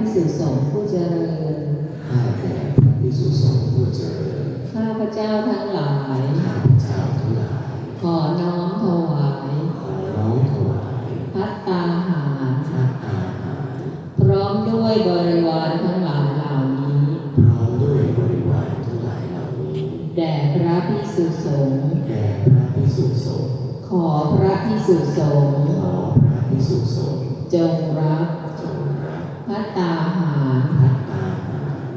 พิสุสงฆ์ผู้เจริญข้าแต่พระภิกษุสงฆ์ผู้เจริญข้าพเจ้าทั้งหลาย ข้าพเจ้าทั้งหลาย ขอน้อมถวาย ขอร้องถวายพัตตาหารพระอาหาร พร้อมด้วยบริวารทั้งหลายเหล่านี้ พร้อมด้วยบริวารทั้งหลายเหล่านี้ แด่พระพิสุสงฆ์แด่พระภิกษุสงฆ์ขอพระพิสุสงฆ์ขอพระภิกษุสงฆ์จงรับจงรับ พัตตาหาร พระอาหาร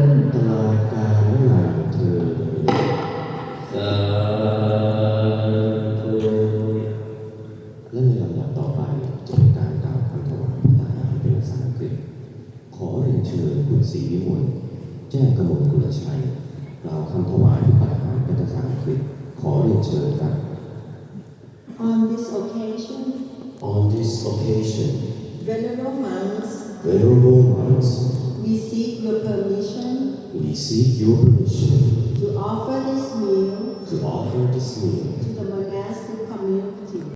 น เรียนเชิญคุณศรีวิมลแจ้งกระมลกุลชัยกล่าวคำถวายพระทหารเป็นภาษาอังกฤษขอเรียนเชิญครับ On this occasion, On this occasion venerable monks, venerable monks we seek your permission we seek your permission to offer this meal to offer this meal to the monastic